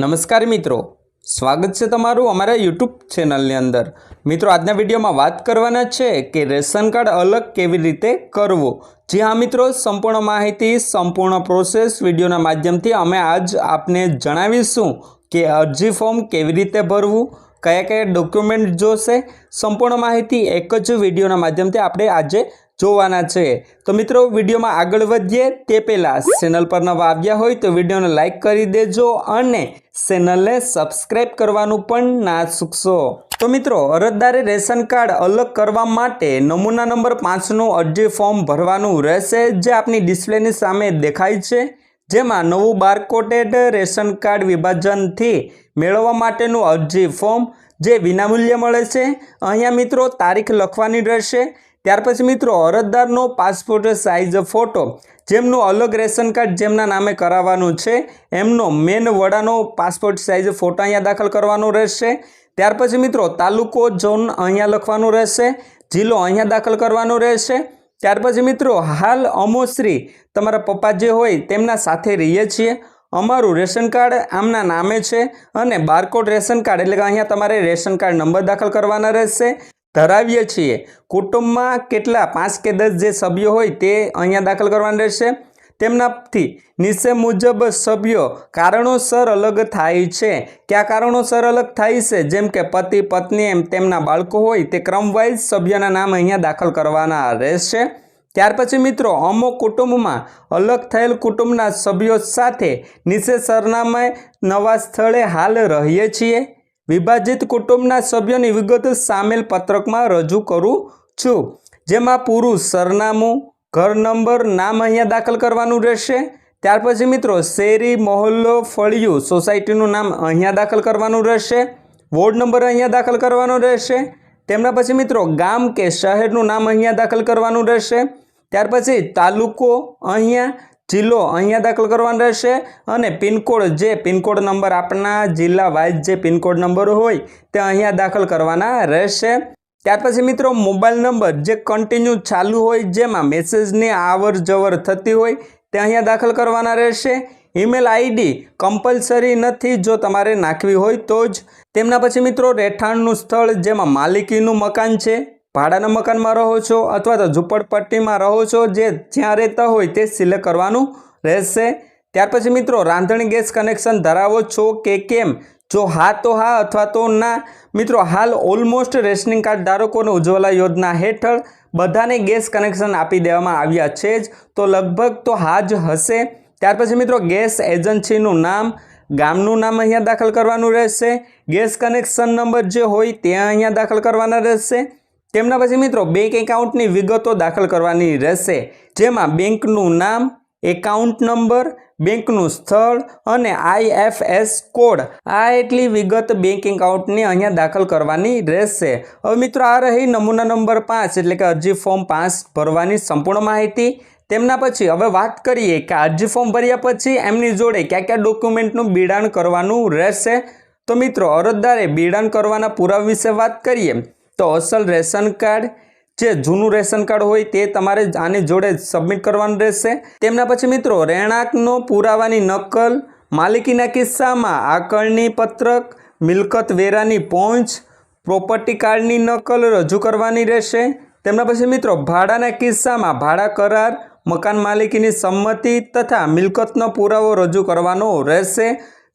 નમસ્કાર મિત્રો. સ્વાગત છે તમારું અમારા યુટ્યુબ ચેનલની અંદર. મિત્રો, આજના વિડીયોમાં વાત કરવાના છે કે રેશન કાર્ડ અલગ કેવી રીતે કરવું? જી હા મિત્રો, સંપૂર્ણ માહિતી, સંપૂર્ણ પ્રોસેસ વિડીયોના માધ્યમથી અમે આજ આપને જણાવીશું કે અરજી ફોર્મ કેવી રીતે ભરવું, કયા કયા ડોક્યુમેન્ટ જોશે. સંપૂર્ણ માહિતી એક જ વિડીયોના માધ્યમથી આપણે આજે જોવાના છે. તો મિત્રો, વિડીયોમાં આગળ વધીએ. તે પહેલાં ચેનલ પર નવા આવ્યા હોય તો વિડીયોને લાઇક કરી દેજો અને ચેનલને સબસ્ક્રાઇબ કરવાનું પણ ના ચૂકશો. તો મિત્રો, અરજદારે રેશન કાર્ડ અલગ કરવા માટે નમૂના નંબર પાંચનું અરજી ફોર્મ ભરવાનું રહેશે, જે આપની ડિસ્પ્લેની સામે દેખાય છે. જેમાં નવું બારકોટેડ રેશન કાર્ડ વિભાજનથી મેળવવા માટેનું અરજી ફોર્મ, જે વિનામૂલ્યે મળે છે. અહીંયા મિત્રો, તારીખ લખવાની રહેશે. ત્યાર પછી મિત્રો, અરજદારનો પાસપોર્ટ સાઇઝ ફોટો જેમનું અલગ રેશન કાર્ડ જેમના નામે કરાવવાનું છે, એમનો મેન વડાનો પાસપોર્ટ સાઇઝ ફોટો અહીંયા દાખલ કરવાનો રહેશે. ત્યાર પછી મિત્રો, તાલુકો ઝોન અહીંયા લખવાનું રહેશે, જિલ્લો અહીંયા દાખલ કરવાનો રહેશે. ત્યાર પછી મિત્રો, હાલ અમોશ્રી તમારા પપ્પા જે હોય તેમના સાથે રહીએ છીએ. અમારું રેશન કાર્ડ આમના નામે છે અને બારકોડ રેશન કાર્ડ એટલે કે અહીંયા તમારે રેશન કાર્ડ નંબર દાખલ કરવાના રહેશે. ધરાવીએ છીએ. કુટુંબમાં કેટલા? પાંચ કે દસ જે સભ્યો હોય તે અહીંયા દાખલ કરવાના રહેશે. તેમનાથી નીચે મુજબ સભ્યો કારણોસર અલગ થાય છે. કયા કારણોસર અલગ થાય છે? જેમ કે પતિ, પત્ની એમ તેમના બાળકો હોય તે ક્રમવાઇઝ સભ્યના નામ અહીંયા દાખલ કરવાના રહેશે. ત્યાર પછી મિત્રો અમુક કુટુંબમાં અલગ થયેલ કુટુંબના સભ્યો સાથે નીચે સરનામે નવા સ્થળે હાલ રહીએ છીએ. વિભાજિત કુટુંબના સભ્યોની વિગત સામેલ પત્રકમાં રજૂ કરું છું. જેમાં પુરુષ સરનામું, ઘર નંબર, નામ અહીંયા દાખલ કરવાનું રહેશે. ત્યાર પછી મિત્રો, શેરી, મહોલ્લો, ફળિયું, સોસાયટીનું નામ અહીંયા દાખલ કરવાનું રહેશે. વોર્ડ નંબર અહીંયા દાખલ કરવાનો રહેશે. તેમના પછી મિત્રો, ગામ કે શહેરનું નામ અહીંયા દાખલ કરવાનું રહેશે. ત્યાર પછી તાલુકો અહીંયા જિલ્લો અહીંયા દાખલ કરવાનો રહેશે અને પિનકોડ જે પિનકોડ નંબર આપણા જિલ્લા વાઇઝ જે પિનકોડ નંબર હોય તે અહીંયા દાખલ કરવાના રહેશે. ત્યાર પછી મિત્રો મોબાઈલ નંબર જે કન્ટિન્યુ ચાલુ હોય જેમાં મેસેજની આવર જવર થતી હોય તે અહીંયા દાખલ કરવાના રહેશે. ઈમેલ આઈડી કમ્પલસરી નથી જો તમારે નાખવી હોય તો જ. તેમના પછી મિત્રો રહેઠાણનું સ્થળ જેમાં માલિકીનું મકાન છે. ભાડાના મકાનમાં રહો છો અથવા તો ઝૂંપડપટ્ટીમાં રહો છો, જે જ્યાં રહેતા હોય તે સિલેક્ટ કરવાનું રહેશે. ત્યાર પછી મિત્રો, રાંધણી ગેસ કનેક્શન ધરાવો છો કે કેમ? જો હા, તો હા અથવા તો ના. મિત્રો, હાલ ઓલમોસ્ટ રેશનિંગ કાર્ડ ધારકોને ઉજ્જવલા યોજના હેઠળ બધાને ગેસ કનેક્શન આપી દેવામાં આવ્યા છે જ. તો લગભગ તો હા જ હશે. ત્યાર પછી મિત્રો, ગેસ એજન્સીનું નામ, ગામનું નામ અહીંયા દાખલ કરવાનું રહેશે. ગેસ કનેક્શન નંબર જે હોય, ત્યાં અહીંયા દાખલ કરવાના રહેશે. તેમના પછી મિત્રો બેંક એકાઉન્ટની વિગતો દાખલ કરવાની રહેશે, જેમાં બેંકનું નામ એકાઉન્ટ નંબર બેંકનું સ્થળ અને આઈએફએસ કોડ આ એટલી વિગત બેંક એકાઉન્ટની અહીંયા દાખલ કરવાની રહેશે. હવે મિત્રો, આ રહી નમૂના નંબર પાંચ, એટલે કે અરજી ફોર્મ પાંચ ભરવાની સંપૂર્ણ માહિતી. તેમના પછી હવે વાત કરીએ કે અરજી ફોર્મ ભર્યા પછી એમની જોડે કયા કયા ડોક્યુમેન્ટનું બિડાણ કરવાનું રહેશે. તો મિત્રો, અરજદારે બિડાણ કરવાના પુરાવા વિશે વાત કરીએ. તો અસલ રેશન કાર્ડ જે જૂનું રેશન કાર્ડ હોય તે તમારે આની જોડે સબમિટ કરવાનું રહેશે. તેમના પછી મિત્રો, રહેણાંકનો, પુરાવાની નકલ, માલિકીના કિસ્સામાં આકરણી પત્રક, મિલકત વેરાની પહોંચ પ્રોપર્ટી કાર્ડની નકલ રજૂ કરવાની રહેશે. તેમના પછી મિત્રો, ભાડાના કિસ્સામાં ભાડા કરાર, મકાન માલિકીની સંમતિ તથા મિલકતનો પુરાવો રજૂ કરવાનો રહેશે.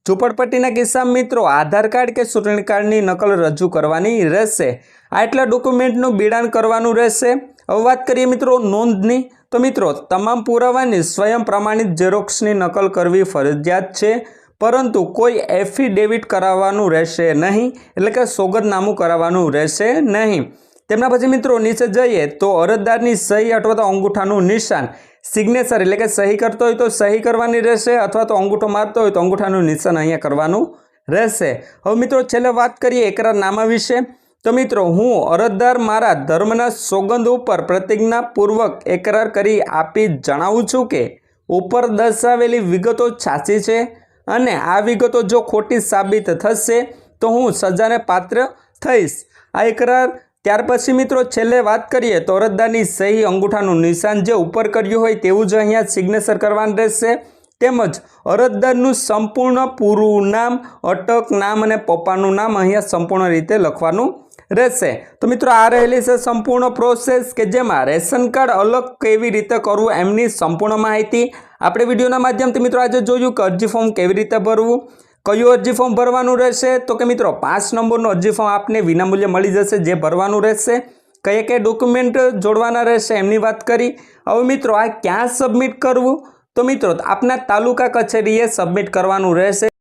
ઝૂંપડપટ્ટીના કિસ્સામાં મિત્રો આધાર કાર્ડ કે ચૂંટણી કાર્ડની નકલ રજૂ કરવાની રહેશે. આટલા ડોક્યુમેન્ટનું બિડાણ કરવાનું રહેશે. હવે વાત કરીએ મિત્રો નોંધની. તો મિત્રો, તમામ પુરાવાની સ્વયં પ્રમાણિત ઝેરોક્સની નકલ કરવી ફરજિયાત છે. પરંતુ કોઈ એફિડેવિટ કરાવવાનું રહેશે નહીં. એટલે કે સોગદનામું કરાવવાનું રહેશે નહીં. તેમના પછી મિત્રો નીચે જઈએ તો અરજદારની સહી અથવા તો અંગૂઠાનું નિશાન સિગ્નેચર એટલે કે સહી કરતો હોય તો સહી કરવાની રહેશે અથવા તો અંગૂઠો મારતો હોય તો અંગૂઠાનું નિશાન અહીંયા કરવાનું રહેશે. હવે મિત્રો છેલ્લે વાત કરીએ એકરારનામા વિશે. તો મિત્રો હું અરજદાર મારા ધર્મના સોગંદ ઉપર પ્રતિજ્ઞાપૂર્વક એકરાર કરી આપી જણાવું છું કે ઉપર દર્શાવેલી વિગતો સાચી છે અને આ વિગતો જો ખોટી સાબિત થશે તો હું સજાને પાત્ર થઈશ. આ એકરાર ત્યાર પછી મિત્રો છેલ્લે વાત કરીએ તો અરજદારની સહી અંગૂઠાનું નિશાન જે ઉપર કર્યું હોય તેવું જ અહીંયા સિગ્નેચર કરવાનું રહેશે. તેમજ અરજદારનું સંપૂર્ણ પૂરું નામ, અટક નામ અને પપ્પાનું નામ અહીંયા સંપૂર્ણ રીતે લખવાનું રહેશે. તો મિત્રો આ રહેલી છે સંપૂર્ણ પ્રોસેસ કે જેમાં રેશન કાર્ડ અલગ કેવી રીતે કરવું એમની સંપૂર્ણ માહિતી આપણે વિડીયોના માધ્યમથી મિત્રો આજે જોયું કે અરજી ફોર્મ કેવી રીતે ભરવું કયું અરજી ફોર્મ ભરવાનું રહેશે? તો કે મિત્રો, પાંચ નંબરનું અરજી ફોર્મ આપને વિનામૂલ્યે મળી જશે, જે ભરવાનું રહેશે. કયા કયા ડોક્યુમેન્ટ જોડવાના રહેશે એમની વાત કરી. હવે મિત્રો, આ ક્યાં સબમિટ કરવું? તો મિત્રો, આપના તાલુકા કચેરીએ સબમિટ કરવાનું રહેશે.